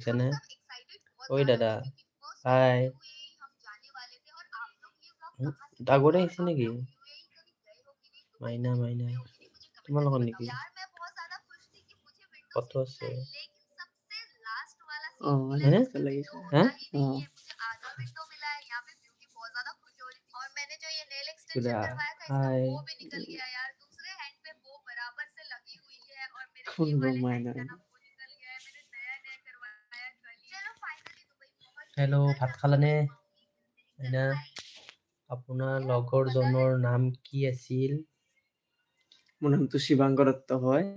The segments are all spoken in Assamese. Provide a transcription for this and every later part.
লাগিছেনে ঐ দাদা হাই উম, আগতে আহিছে নেকি মাইনা মাইনা তোমাৰ লগত নেকি ফটো আছে অ হয়নে? ভাল হেল্ল' ভাত খালানে? মাইনা আপোনাৰ লগৰজনৰ নাম কি আছিল? মোৰ নামটো শিৱাংগ দত্ত হয়।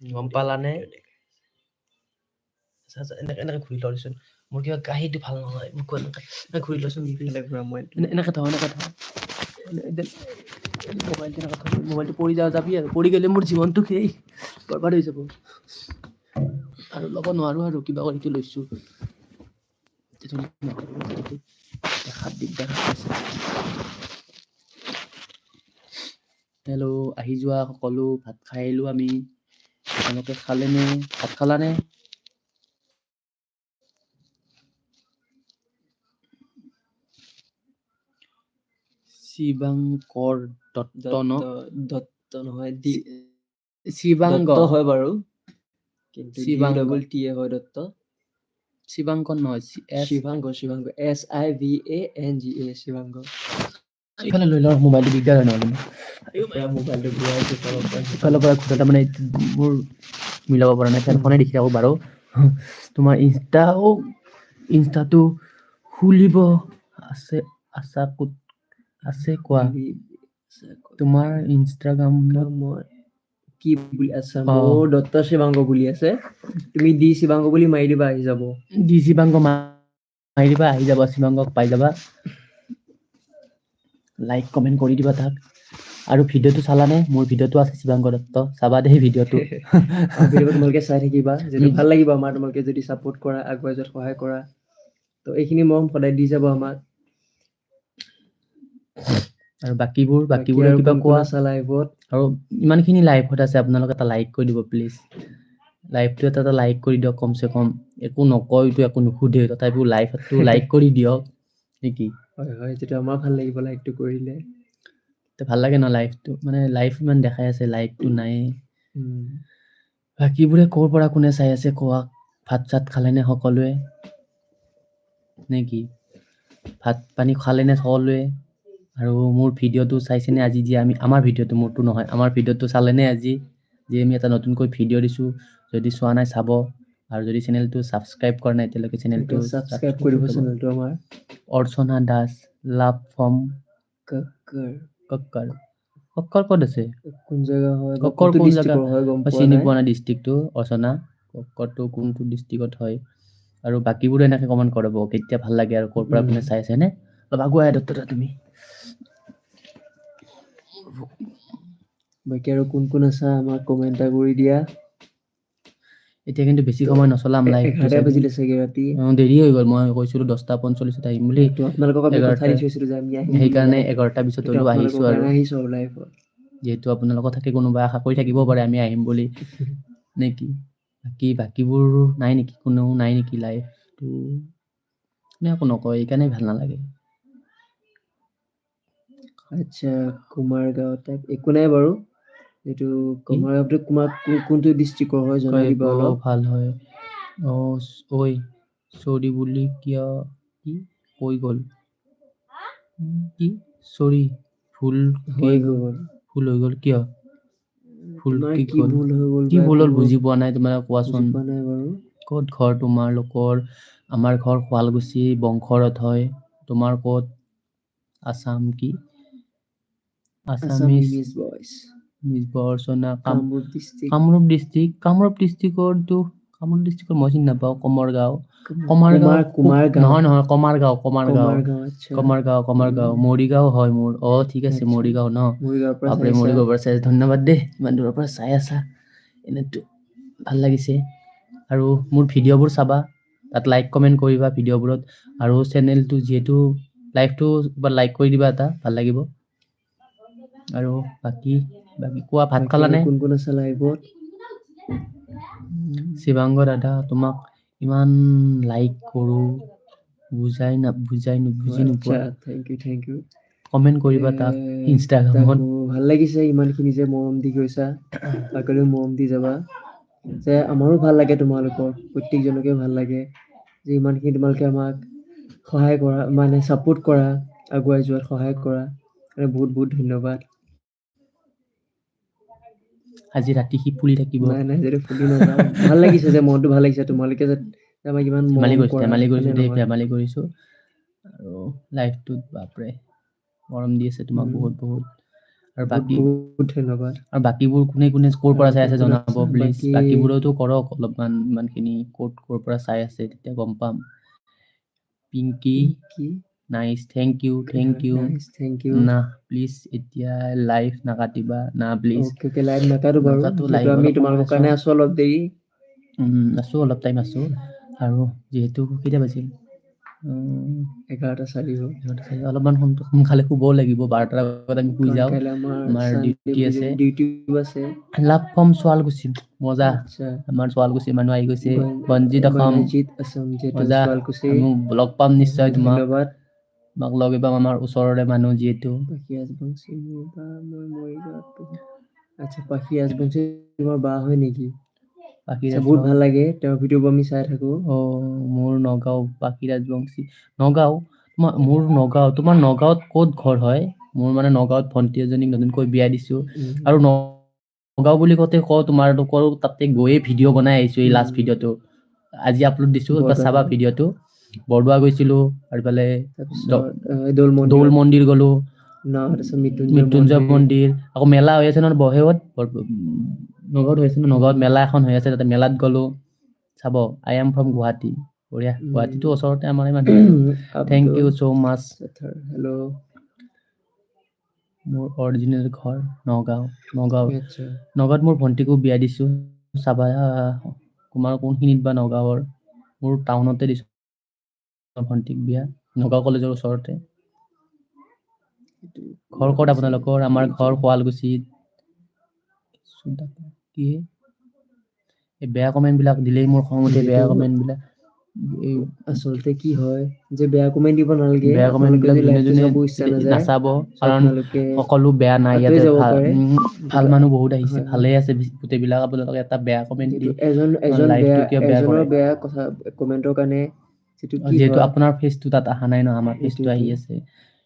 গম পালানে? আচ্ছা, আচ্ছা, এনেকে এনেকে ঘূৰি লওঁ দেচোন। মোৰ কিবা কাহিনীটো ভালো নহয় মোক এনেকে ঘূৰি এনে- এনেকে থওঁ এনেকে থওঁ। মোবাইলটো এনেকে মোবাইলটো পৰি যা যাবি আৰু। পৰি গ'লে মোৰ জীৱনটো সেই বৰবাদ হৈ যাব। আৰু ল'ব নোৱাৰো আৰু কিবা কৰি লৈছো। দেখাত দিগদাৰ হেল্ল' আহি যোৱা সকলো ভাত খাই আহিলো আমি। তেওঁলোকে খালেনে? ভাত খালানে? শিৱাংকৰ দত্ত ন? দত্ত নহয় শিৱাংগ হয় বাৰু। কিন্তু ডাবল টি এ হয় দত্ত শিৱাংকৰ নহয় Shivanga Shivanga S I V A N G A Shivanga ইফালে লৈ লওঁ মোবাইলটো দিগদাৰ হয় নহ'লে মোবাইলটো পৰা ইফালৰ পৰা ঘূৰাতে মানে মোৰ মিলাব পৰা নাই ফেনখনে দেখি থাকোঁ বাৰু তোমাৰ ইনষ্টাও ইনষ্টাটো খুলিব আছে ক'ত আছে কোৱা। তোমাৰ ইনষ্টাগ্ৰামত মই কি বুলি আছা। মোৰ দত্ত শিৱাংগ বুলি আছে। তুমি দি শিৱাংগ বুলি মাৰি দিবা আহি যাব। দি শিৱাংগ মাৰি দিবা আহি যাব। শিৱাংগক পাই যাবা। লাইক কমেণ্ট কৰি দিবা তাক। আৰু ভিডিঅ'টো চালানে? মোৰ ভিডিঅ'টো আছে শিৱাংগ দত্ত। চাবা দেই ভিডিঅ'টো। ভিডিঅ'টো তোমালোকে চাই থাকিবা। যদি ভালো লাগিব আমাৰ তোমালোকে যদি ছাপোৰ্ট কৰা আগুৱাই যোৱাত সহায় কৰা। তো এইখিনি মৰম সদায় দি যাব আমাক। আৰু বাকীবোৰ বাকী বাকীবোৰে কিবা কোৱা? আছা লাইভত আৰু ইমানখিনি লাইভত আছে আপোনালোকে এটা লাইক কৰি দিব প্লিজ লাইভটো এটা এটা লাইক কৰি দিয়ক কমচে কম। একো নকয়তো একো নুসুধে তথাপিও লাইভটো লাইক কৰি দিয়ক নেকি? হয় হয় যিটো আমাৰ ভাল লাগিব লাইকটো কৰিলে। তে ভাল লাগে ন লাইভটো মানে লাইভ ইমান দেখাই আছে লাইকটো নাই। বাকীবোৰে ক'ৰ পৰা কোনে চাই আছে কোৱা? ভাত চাত খালেনে সকলোৱে? নে কি ভাত পানী খালেনে সকলোৱে? আৰু মোৰ ভিডিঅ'টো চাইছেনে আজি যে আমি আমাৰ ভিডিঅ'টো মোৰটো নহয় আমাৰ ভিডিঅ'টো চালেনে আজি? যে আমি এটা নতুনকৈ ভিডিঅ' দিছোঁ যদি চোৱা নাই চাব। আৰু যদি চেনেলটো ছাবস্ক্ৰাইব কৰা নাই এতিয়ালৈকে চেনেলটো ছাবস্ক্ৰাইব কৰিব চেনেলটো আমাৰ। Archana Das love from. Kakkar. Kakkar. Kakkar ক'ত আছে? কোন জেগা হয় কক্কৰ কোন জেগা? চিনি পোৱা নাই ডিষ্ট্ৰিক্টটো অৰ্চনা। কক্কৰটো কোনটো ডিষ্ট্ৰিক্টত হয়? আৰু বাকীবোৰে এনেকে কমেণ্ট কৰিব কেতিয়া ভালো লাগে আৰু ক'ৰ পৰা কোনে উম। চাই আছে অলপ আগুৱাই দত্ততা তুমি। বাকী আৰু কোন কোন আছা আমাক কমেণ্ট এটা কৰি দিয়া। এতিয়া কিন্তু বেছি সময় নচলাম এ- লাইভটো এঘাৰটা চাগে। বাজিলে চাগে ৰাতি। অ, দেৰি হৈ গ'ল মই কৈছিলো দহটা পঞ্চল্লিছত আহিম বুলি। আপোনালোকক এঘাৰটা- সেইকাৰণে। এঘাৰটাৰ পিছত হ'লেও আহিছো আৰু। আহিছো লাইভত যিহেতু আপোনালোকৰ থাকে কোনোবা আশা কৰি থাকিব পাৰে আমি আহিম বুলি। নে কি বাকী বাকীবোৰ নাই নেকি? কোনেও নাই নেকি লাইভটো কোনে একো নকয় সেইকাৰণে ভাল নালাগে। আচ্ছা কুমাৰ গাঁও একো নাই বাৰু। এইটো কুমাৰ গাঁওটো কুমাৰ কোনটো ডিষ্ট্ৰিক্টৰ হয় জনাই দিবা অলপ। ভাল হয়। অ ঐ চৰি বুলি কিয় কি? কৈ গ'ল। কি? চৰি ভুল হৈ গ'ল। ভুল হৈ গ'ল কিয়? ভুল তোমাৰ কি গ'ল। কি ভুল হ'ল বুজি পোৱা নাই তোমালোকে বুজি কোৱাচোন। ক'ত ঘৰ তোমালোকৰ আমাৰ ঘৰ শুৱালকুছি বংশৰত হয়। তোমাৰ ক'ত? আছাম কি? আছাম আছামিজ ইংলিছ বইজ মিজ বৰ্চনা কাম কামৰূপ ডিষ্ট্ৰিক্ট কামৰূপ ডিষ্ট্ৰিক্ট কামৰূপ ডিষ্ট্ৰিক্টৰটো কামৰূপ ডিষ্ট্ৰিক্টৰ মই চিনি নাপাওঁ কমৰগাঁও কমাৰগাঁও গাঁও নহয় নহয় কমাৰগাঁও কমাৰগাঁও কুমাৰ গাঁও আচ্ছা কমাৰগাঁও কমাৰগাঁও মৰিগাঁও হয় মোৰ অ ঠিক আছে আচ্ছা। মৰিগাঁও ন মৰিগাঁৱৰ পৰা চাই ধন্যবাদ দেই ইমান দূৰৰ পৰা চাই আছা এনেতো ভালো লাগিছে আৰু মোৰ ভিডিঅ'বোৰ চাবা তাত লাইক কমেণ্ট কৰিবা ভিডিঅ'বোৰত আৰু চেনেলটো যিহেতু লাইভটো লাইক কৰি দিবা এটা ভালো লাগিব আৰু বাকী বাকী কোৱা ভাত খালানে? কোন কোন আছে লাইভত শিৱাংগ দাদা তোমাক ইমান লাইক কৰোঁ বুজাই না বুজাই বুজি নোপোৱা। Thank you thank you comment কৰিবা তাক ইনষ্টাগ্ৰামত ভাল লাগিছে ইমানখিনি যে মৰম দি গৈছা। আগলৈও মৰম দি যাবা। যে আমাৰো ভাল লাগে তোমালোকৰ প্ৰত্যেকজনকে ভাল লাগে। যে ইমানখিনি তোমালোকে আমাক সহায় কৰা মানে ছাপোৰ্ট কৰা আগুৱাই যোৱাত সহায় কৰা। বহুত বহুত ধন্যবাদ। আজি ৰাতি সি ফুলি থাকিব। নাই নাই যদি ফুলি নাযাওঁ। ভাল লাগিছে যে মনটো ভাল লাগিছে। তোমালোকে যে আমাক ইমান ধেমালি কৰিছোঁ কৰা, ধেমালি কৰিছোঁ দেই? ধেমালি কৰিছোঁ। আৰু লাইফটোত বাপৰে মৰম দি আছে তোমাক। বহুত বহুত। আৰু বাকী ধন্যবাদ। আৰু বাকীবোৰ কোনে কোনে ক'ৰ পৰা চাই আছে জনাব প্লিজ বাকী- বাকীবোৰেওতো কৰক অলপমান ইমানখিনি ক'ত ক'ৰ পৰা চাই আছে তেতিয়া গম পাম। পিংকি কি nice thank you thank you thank you না প্লিজ এতিয়া লাইভ নাকাটিবা না প্লিজ অ'কে অ'কে লাইভ নাকাটো বাৰু যিহেতু live আমি তোমালোকৰ সময় কাৰণে আছো। অলপ দেৰি আছোঁ অলপ টাইম আছোঁ আৰু যিহেতু কেতিয়া বাজিল উম, এঘাৰটা চাৰি হ'ল অলপমান সোন- সোনকালে শুবও লাগিব বাৰটাৰ আগত আমি শুই যাওঁ আমাৰ duty আছে। ডিউটিও আছে লাভ ফ্ৰম শুৱালকুছি মজা আমাৰ শুৱালকুছিৰ মানুহ আহি গৈছে বনজিত অসম মজা লগ পাম নিশ্চয় তোমাক তোমাক লগ পাম আমাৰ ওচৰৰে মানুহ যিহেতু। পাখি ৰাজবংশী মোৰ বা মই মৰিগাঁৱত পঢ়ো। আচ্ছা পাখি ৰাজবংশী তোমাৰ বা হয় নেকি? বাকী আচ্ছা, বহুত ভাল লাগে তেওঁৰ ভিডিঅ'বোৰ আমি চাই থাকো। অ মোৰ নগাঁও বাকী ৰাজবংশী নগাঁও? তোমাৰ মোৰ নগাঁও তোমাৰ নগাঁৱত ক'ত ঘৰ হয়? মোৰ মানে নগাঁৱত ভণ্টি এজনীক নতুনকৈ বিয়া দিছো। আৰু নগাঁও বুলি কওঁতে কওঁ তোমালোকৰ তাতে গৈয়ে ভিডিঅ' বনাই আহিছো এই লাষ্ট। ভিডিঅ'টো। আজি আপলোড দিছো চাবা? ভিডিঅ'টো। বৰদোৱা গৈছিলো আৰু ইফালে দৌল মন্দিৰ গলো। মৃত্যুঞ্জয় মন্দিৰ। আকৌ মেলা হৈ আছে নহয় বহেৱত নগাঁৱত হৈ আছে ন নগাঁৱত মেলা এখন হৈ আছে তাতে মেলাত গলো। চাব আই এম ফ্ৰম গুৱাহাটী। বঢ়িয়া উম। গুৱাহাটীতো ওচৰতে আমাৰ মানুহ thank you so' much hello' মোৰ অৰিজিনেল ঘৰ নগাঁও। নগাঁও। নগাঁৱত মোৰ ভণ্টিকো বিয়া দিছো। চাবা তোমাৰ কোনখিনিত বা নগাঁৱৰ? মোৰ টাউনতে দিছো। ভণ্টিক বিয়া নগাঁও কলেজৰ ওচৰতে। ঘৰ ক'ত আপোনালোকৰ? আমাৰ ঘৰ শুৱালকুছিত। কি? এই বেয়া কমেণ্ট বিলাক দিলেই মোৰ খং উঠে বেয়া যিটো- কমেণ্ট বিলাক এই আচলতে কি হয় যে বেয়া কমেণ্ট দিব নালাগে বেয়া কমেণ্ট আপোনালোকে বিলাক যদি যোনে যোনে নাচাব কাৰণ সকলো বেয়া নাই ইয়াতে ভাল মানুহ বহুত আহিছে হয়, হয়। ভালে আছে গোটেইবিলাক আপোনালোকে এটা বেয়া কমেণ্ট দি। এজন এজন বেয়া এজনৰ কথা কমেন্টৰ কাৰণে যিহেতু আপোনাৰ ফেচটো তাত অহা নাই ন আমাৰ ফেচটো। আহি আছে।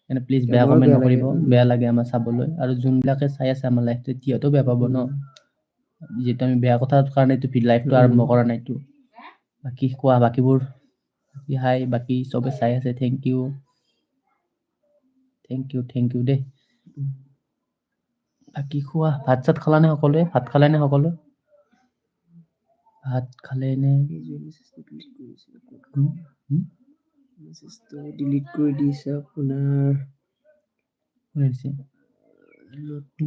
এনে প্লিজ বেয়া কমেণ্ট নকৰিব। বেয়া লাগে আমাৰ চাবলৈ। আৰু যোনবিলাকে চাই আছে আমাৰ লাইফটো সিহঁতেও বেয়া পাব ন। যিহেতু আমি বেয়া কথাৰ কাৰণেতো লাইফটো। আৰম্ভ কৰা নাইতো। বাকী কোৱা বাকীবোৰ? বাকী হাই বাকী চবে চাই আছে thank you thank you thank you দেই। বাকী খোৱা ভাত চাত খালানে সকলোৱে? ভাত খালেনে সকলোৱে? ভাত খালে নে হুম? হুম? ডিলিট কৰি দিছে আপোনাৰ?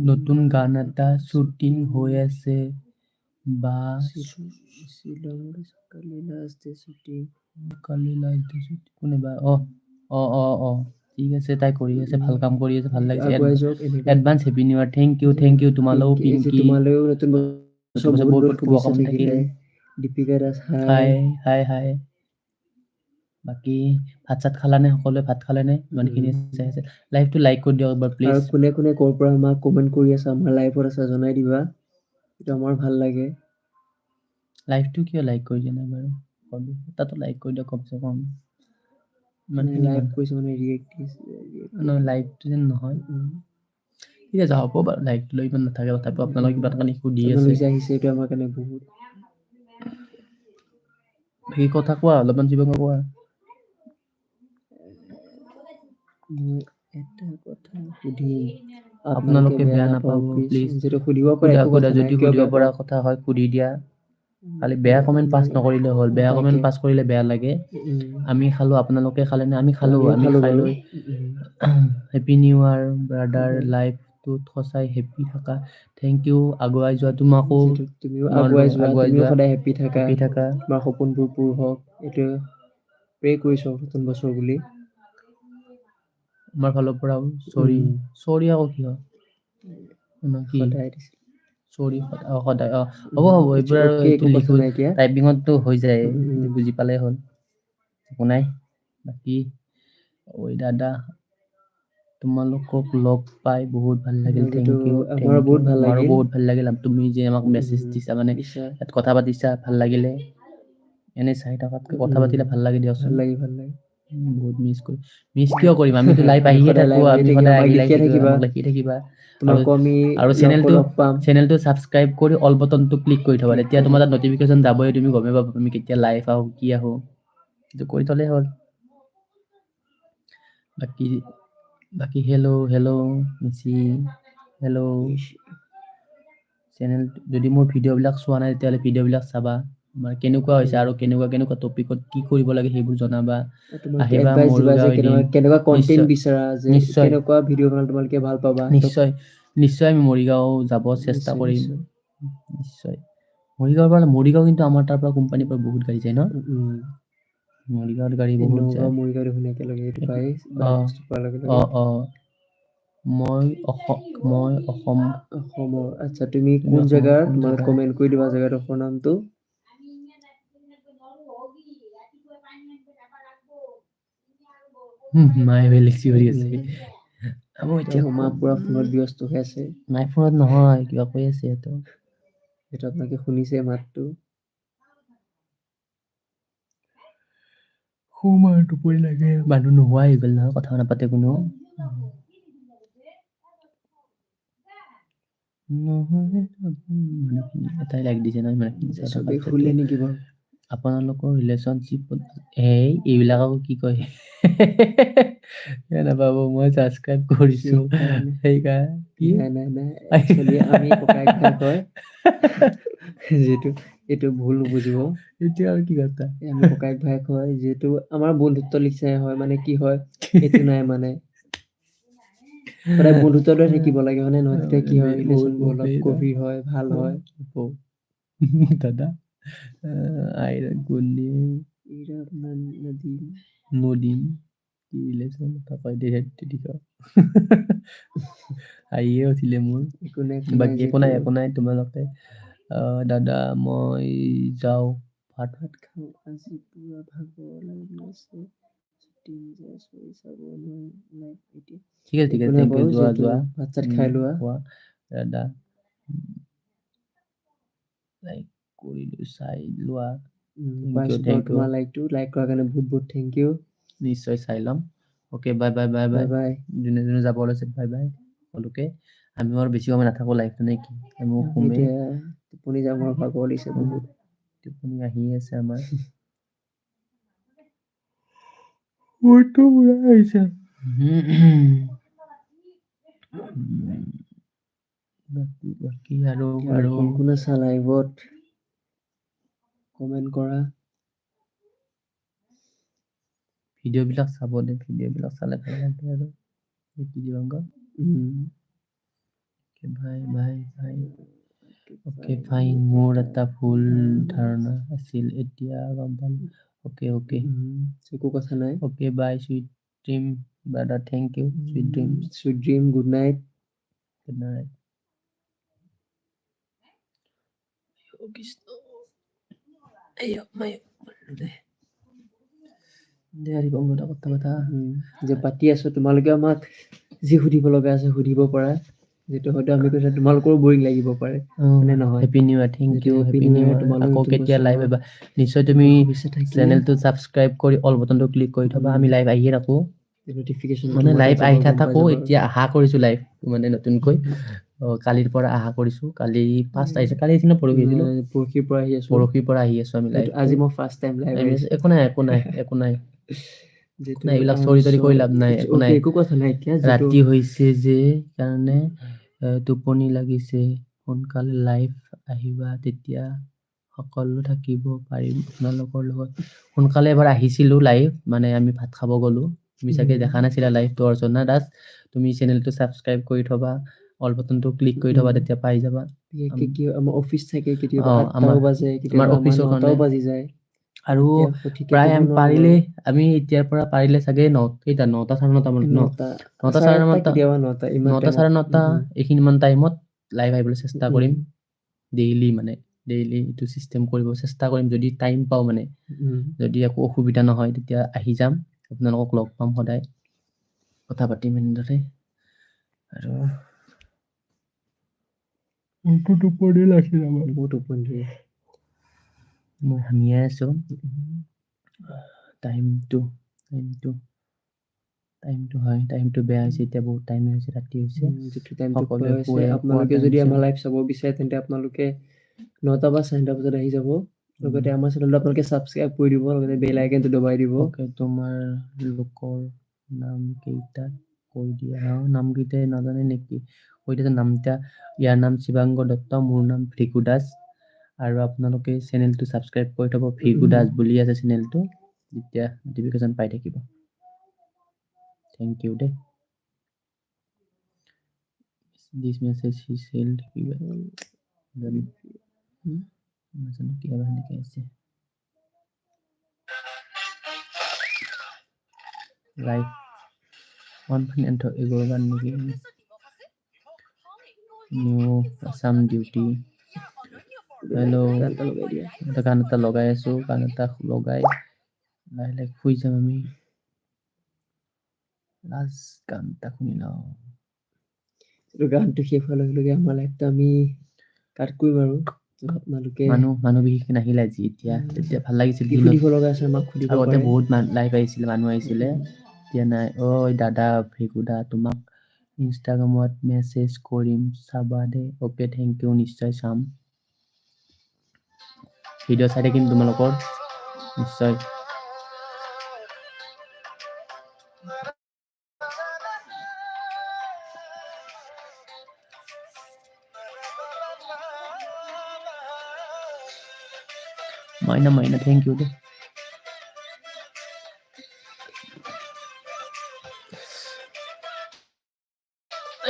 নতুন গান এটা শ্বুটিং হৈ আছে বা অ অ অ অ ঠিক আছে তাই কৰি আছে ভাল কাম কৰি আছে ভাল লাগিছে advance happy new year thank you thank you তোমালৈও Pinky, তোমালৈও নতুন বহুত বহুত শুভকামনা থাকিল। দীপিকা দাস হাই হাই হাই হাই বাকী ভাত চাত খালানে সকলোৱে? ভাত খালেনে ইমানখিনি চাই আছে লাইভটো লাইক কৰি দিয়ক এবাৰ আৰু প্লিজ কোনে কোনে ক'ৰ পৰা আমাক কমেন্ট কৰি আছে আমাৰ লাইভত আছে জনাই দিবা। সেইটো আমাৰ ভাল লাগে। লাইভটো কিয় লাইক কৰি দিয়া নাই বাৰু? তাতো লাইক কৰি দিয়ক কমচে কম। মানে লাইভ কৰিছে মানে ৰিয়েক্ট নহয় লাইভটো যেন নহয়। ঠিক আছে হ'ব বাৰু লাইকটো লৈ ইমান নাথাকে তথাপিও আপোনালোকে কিবা এটা কাৰণে সুধি আছে। আহিছে এইটো আমাৰ কাৰণে বহুত কথা কোৱা? অলপমান কিবা কোৱা। মই এটা কথা সুধিম আপোনালোকে বেয়া নাপাব প্লিজ যিটো সুধিব পাৰে সুধা যদি সুধিব পৰা কথা হয় সুধি দিয়া। খালি বেয়া কমেণ্ট পাছ নকৰিলে হ'ল। বেয়া। কমেণ্ট পাছ কৰিলে বেয়া লাগে। আমি খালো আপোনালোকে খালে নে আমি খালো আমি খাই লৈ। Happy new year brother Mhm. লাইফটোত সঁচাই হেপী থাকা। থেংক ইউ আগুৱাই যোৱা। তোমাকো তুমিও আগুৱাই যোৱা তুমিও সদায় হেপী থাকা। হেপী থাকা। তোমাৰ সপোনবোৰ পূৰ হওক। এইটোৱে প্ৰে কৰিছো নতুন বছৰ বুলি। আমাৰ ফালৰ পৰাও চৰি। চৰি আকৌ কি? চৰি সদায় অ। হ'ব হ'ব। এইবোৰ আৰু এইটো নাইকিয়া টাইপিঙততো হৈ যায়। বুজি পালেই হ'ল। একো নাই। বাকী ঐ দাদা তোমালোকক লগ পাই বহুত ভাল লাগিল থেংক ইউ আমাৰো বহুত ভাল আমাৰো লাগিল। বহুত ভাল লাগিল। তুমি যে আমাক মেছেজ দিছা মানে ইয়াত কথা পাতিছা ভাল লাগিলে। এনে চাই থকাতকৈ কথা পাতিলে ভাল লাগে ভাল দিয়কচোন লাগে ভাল লাগে। বহুত মিছ কৰি মিছ কিয় কৰিম? আমিতো লাইভ আহিয়ে থাকো আমি সদায় আহি থাকিবা। লিখি থাকিবা। তোমাকো আমি আৰু লগো চেনেলটো লগ চেনেলটো ছাবস্ক্ৰাইব কৰি অল বটনটো ক্লিক কৰি থবা। তেতিয়া তোমাৰ তাত নটিফিকেশ্যন যাবই তুমি গমেই পাবা আমি কেতিয়া লাইভ আহো কি আহো। সেইটো কৰি থলেই হ'ল। বাকী বাকী হেল্ল' হেল্ল' মিচি হেল্ল' চেনেল যদি মোৰ ভিডিঅ'বিলাক চোৱা নাই তেতিয়াহ'লে ভিডিঅ'বিলাক চাবা। আমাৰ কেনেকুৱা হৈছে আৰু কেনেকুৱা কেনেকুৱা টপিকত কি কৰিব লাগে সেইবোৰ জনাবা। আহিবা কেনেকুৱা কন্টেন্ট বিচাৰা যে কেনেকুৱা ভিডিঅ' বনালে তোমালোকে ভালো পাবা। নিশ্চয় নিশ্চয় আমি মৰিগাঁও যাব চেষ্টা কৰিম। নিশ্চয়। মৰিগাঁৱৰ পৰা মৰিগাঁও কিন্তু আমাৰ তাৰ পৰা কোম্পানীৰ পৰা বহুত গাড়ী যায় ন? উম, উম। মৰিগাঁৱত গাড়ী এই বহুত নগাঁও যায় মৰিগাঁও দেখোন একেলগে সেইটো পাই অ বাইপাছটো পোৱাৰ লগে। অ লগে অ। মই অসম মই অসম অসমৰ আচ্ছা তুমি তুমি কোন অসমৰ জেগাৰ কোন তোমালোকে জেগাৰ? কমেন্ট কৰি দিবা জেগাডোখৰ নামটো। হুম, মায়ে বেলেগ চিঞৰি আছে। উম, মই এতিয়া এতিয়া মা শুম পুৰা ফোনত ব্যস্ত হৈ আছে। মাই ফোনত নহয় কিবা কৈ আছে সিহঁতে সেইটো আপোনালোকে শুনিছে মাতটো। শুম আৰু টোপনি লাগে মানুহ নোহোৱা হৈ গ'ল নহয় কথা নাপাতে কোনো এটাই লাইক দিছে নহয় ইমানখিনি নেকি বাৰু আপোনালোকৰ ৰিলেশ্যনশ্বিপত এই এইবিলাক আকৌ কি কয় নাপাব মই ছাবস্ক্ৰাইব কৰিছো সেইকাৰণে সেইকাৰণে এইটো ভুল নুবুজিব এতিয়া আৰু কি কথা? আমি ককায়েক ভায়েক হয় যিহেতু আমাৰ বন্ধুত্ব নিচিনাই হয় মানে কি হয় এইটো নাই মানে। সদায় বন্ধুত্বতে থাকিব লাগে হয় নে নহয়? তেতিয়া কি হয় বে- বহুত ৰিলেশ্যনবোৰ বহুত অলপ বেয়া। গভীৰ হয় ভাল হয়। দাদা আইৰন কুলি ইৰা মান- নদী নদীম। কি ৰিলেশ্যন কয় দে হাঁহিয়ে উঠিলে মোৰ। একো নাই বাকী একো নাই একো নাই তোমালোকে দাদা মই যাওঁ ভাত ভাত খাওঁ আজি পুৰা ভাগৰ লাগি আছে ছুটি যায় চৰি চাব নোৱাৰিম নাই এতিয়া ঠিক আছে ঠিক একো আছে নাই থেংক ইউ বাৰু যোৱা যিহেতু যোৱা ভাত চাত উম, খাই লোৱা খোৱা দাদা লাইক কৰিলো চাই লোৱা উম, Thank you, পাইছো বাৰু thank you. তোমাৰ লাইকটো লাইক কৰাৰ কাৰণে বহুত বহুত থেংক ইউ নিশ্চয় চাই ল'ম okay bye bye bye bye bye যোনে যোনে যাব ওলাইছে বাই বাই সকলোকে আমি আৰু বেছি সময় নাথাকো লাইফটো নে কি আমি টোপনি যাম আৰু ভাগৰ দিছে বহুত। টোপনি আহি আছে আমাৰ। মোৰতো পুৰা আহিছে বাকী বাকী আৰু আৰু কোন কোন আছা লাইভত কমেন্ট কৰা। ভিডিঅ' বিলাক চাব দে ভিডিঅ' বিলাক চালে ভালো লাগে আৰু। কি দিবাংগ ভাই ভাই ভাই অ'কে ফাইন মোৰ এটা ভুল ধাৰণা আছিল এতিয়া গম পালো অ'কে অ'কে উম, একো কথা নাই okay bye sweet dream brother thank you sweet dream sweet dream good night good night Krishna দে কথা কথা যে পাতি আছো তোমালোকে আমাক যি সুধিব লগা আছে সুধিব পাৰা যিটো হয়তো আমি কৈছো তোমালোকৰো বৰিং লাগিব পাৰে। হয়নে নহয়? Happy new year thank you happy new year তোমালৈ আকৌ কেতিয়া লাইভ এবা নিশ্চয় তুমি চেনেলটো ছাবস্ক্ৰাইব কৰি অল বটনটো ক্লিক কৰি থবা আমি লাইভ আহিয়ে থাকো। নটিফিকেশ্যন মানে লাইভ আহি থাকো এতিয়া আশা কৰিছো লাইভ মানে নতুনকৈ। কালিৰ পৰা আশা কৰিছো কালি ফাৰ্ষ্ট আহিছে কালি আহিছিল নে পৰহি আহিছিলো পৰহিৰ পৰা আহি আছো। পৰহিৰ পৰা আহি আছো আমি লাইভ আজি মই ফাৰ্ষ্ট টাইম লাইভ আহিছো। একো নাই একো নাই একো নাই। যিহেতু নাই এইবিলাক আহ, চৰি তৰি so, কৰি লাভ নাই it's একো okay, নাই। একো কথা নাই এতিয়া ৰাতি হৈছে যে কাৰণে টোপনি লাগিছে সোনকালে লাইভ আহিবা তেতিয়া সকলো থাকিব পাৰিম। আপোনালোকৰ লগত সোনকালে এবাৰ আহিছিলো লাইভ মানে আমি ভাত খাব গলো। তুমি চাগে। দেখা নাছিলা লাইভটো অৰ্চনা দাস। তুমি চেনেলটো ছাবস্ক্ৰাইব কৰি থবা অল বটনটো ক্লিক কৰি থবা। তেতিয়া পাই যাবা। আমাৰ অফিচ থাকে কেতিয়াবা আমাৰ অফিচৰ কাৰণে বাজি যায়। আৰু প্ৰায় আমি পাৰিলে। আমি এতিয়াৰ পৰা পাৰিলে চাগে ন কেইটা নটা চাৰে নটা মানত ন নটা। চাৰে নটা নটা চাৰে নটা এইখিনি মান টাইমত লাইভ আহিবলৈ চেষ্টা কৰিম। ডেইলি মানে ডেইলি এইটো চিষ্টেম কৰিব চেষ্টা কৰিম। যদি টাইম পাওঁ মানে যদি একো অসুবিধা নহয় তেতিয়া আহি যাম। আপোনালোকক লগ পাম সদায়। কথা পাতিম এনেদৰে। আৰু মোৰতো টোপনি লাগি যাব বহুত টোপনি। মই হামিয়াই আছোঁ টাইমটো টাইমটো টাইমটো হয় টাইমটো বেয়া হৈছে এতিয়া বহুত টাইম হৈছে ৰাতি হৈছে যিটো আপোনালোকে যদি আমাৰ। লাইভ চাব বিচাৰে তেন্তে আপোনালোকে নটা বা চাৰে বজাত আহি যাব লগতে আমাৰ চেনেলটো আপোনালোকে ছাবস্ক্ৰাইব কৰি দিব লগতে বেল আইকনটো দবাই দিব তোমাৰ লোকৰ নাম কেইটা কৈ দিয়া নামকেইটাই নাজানে নেকি কৈ দিয়া নামকেইটা ইয়াৰ নাম শিৱাংগ দত্ত মোৰ নাম ভৃগু দাস আৰু আপোনালোকে চেনেলটো ছাবস্ক্ৰাইব কৰি থ'ব। ভৃগু। দাস বুলি আছে চেনেলটো তেতিয়া নটিফিকেশ্যন পাই থাকিব। থেংক ইউ দেই। দিছ মেছেজ হি চেল্ড কিবা। নাজানো আছে। ওৱান পইণ্ট এঘাৰ নেকি? নিউ আছাম ডিউটি হেল্ল' এটা গান এটা লগাই আছো গান এটা লগাই লাহে লাহে শুই যাম আমি লাষ্ট গান এটা শুনি লওঁ গানটো শেষ হোৱাৰ লগে লগে আমাৰ লাইভটো আমি কাট কৰিম আৰু আপোনালোকে মানুহ মানুহ বিশেষকৈ নাহিলে আজি এতিয়া। তেতিয়া ভাল লাগিছিল আগতে বহুত লাইভ আহিছিলে মানুহ আহিছিলে এতিয়া নাই ঐ দাদা ভেকুদা তোমাক ইনষ্টাগ্ৰামত মেছেজ কৰিম চাবা দেই অ'কে থেংক ইউ নিশ্চয় চাম ভিডিঅ' চাই থাকিম তোমালোকৰ নিশ্চয়। মাইনা মাইনা থেংক ইউ দেই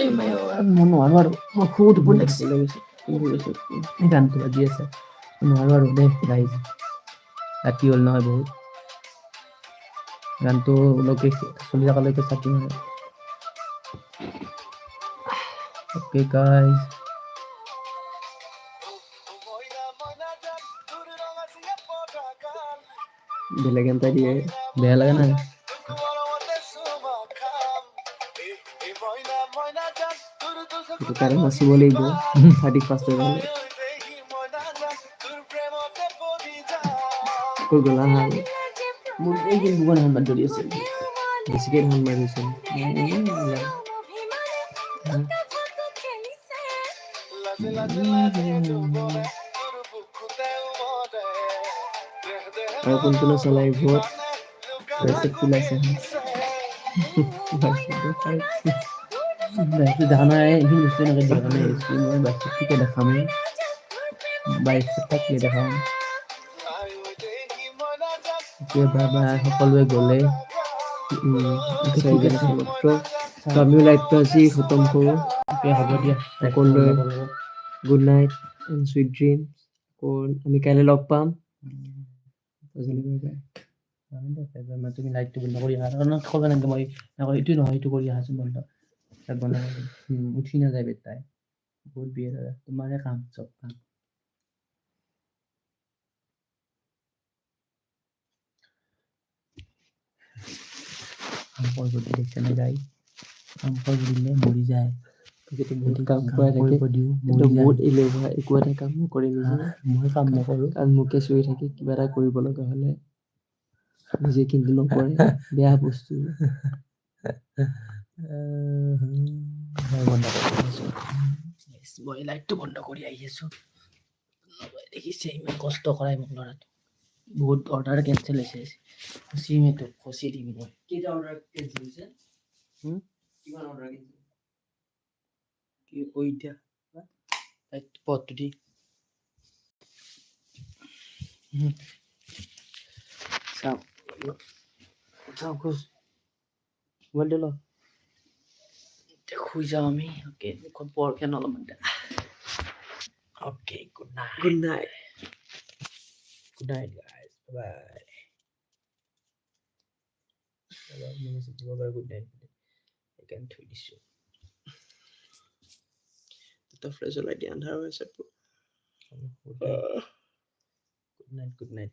এই মই মই নোৱাৰো আৰু মই খুব টোপনি লাগিছে। ভাল লাগিছে কি হৈ আছে? এই গানটো বাজি আছে নোৱাৰো আৰু দেই ৰাইজ ৰাতি হ'ল নহয় বহুত। গানটো লৈকে চলি থকালৈকে চাকিম আৰু অ'কে গাইজ বেলেগ গান এটা দিয়ে। বেয়া লাগে নাই সেইটো কাৰণে নাচিব লাগিব। থাৰ্টি ফাৰ্ষ্টৰ কাৰণে কৈ গ'লা হা মোৰ এইখিনি বুকন এখন ধৰি আছে বেছিকৈ ধান মাৰিছে আৰু কোনটো চলাই ভোট তাৰপিছত খোলাইছে বাইকটো দেখা নাই এইখিনি বস্তু এনেকৈ দিয়া কাৰণে আহিছোঁ মই বাইকটো ঠিকে দেখামেই বাইকটো থাকিলে দেখাম এতিয়া বাবা সকলোৱে গ'লে আমিও লাইভটো আজি খতম কৰোঁ। হ'ব দিয়া, সকলোৱে good night and sweet dream আকৌ আমি কাইলৈ লগ পাম. তুমি লাইটটো বন্ধ কৰি আহা। কাৰণ ক'ব নালাগে মই নকওঁ এইটো নহয়, এইটো কৰি আহাচোন বন্ধ। বন্ধ উঠি নাযায় বেটাই। বহুত বিয়ে দাদা, তোমাৰে কাম, চব কাম। সাম্পৰ যদি দেখিছে নে গাই সাম্পৰ দিলে মৰি যায়। যিটো বহুত যদি কাম কাম কৰাই থাকে। কৰিব দিওঁ কিন্তু মৰি যায়। বহুত এলেহুৱা একো এটা কাম নকৰে নিজে। হা, মই কাম নকৰোঁ। কাৰণ মোকে চুই থাকে কিবা এটা কৰিব লগা হ'লে। নিজে কিন্তু নকৰে বেয়া বস্তু। মই বন্ধ কৰি আছোঁ মই লাইটটো বন্ধ কৰি আহি আছোঁ। দেখিছে ইমান কষ্ট কৰাই মোক ল'ৰাটো বহুত অৰ্ডাৰ কেঞ্চেল হৈছে ফচিম এইটো ফচি দিম মই কেইটা অৰ্ডাৰ কেঞ্চেল হৈছে হুম? কিমান অৰ্ডাৰ কেঞ্চেল কি কৈ এতিয়া লাইটটো পথটো দি হুম। চাওক চাওক খোজ? মোবাইলটো ল। এতিয়া শুই যাওঁ আমি অ'কে মুখত বৰকৈ অলপমান okay good night good night Good night, guys. Bye. good night. I can't do this show. The phrase already and how is? Good night, good night,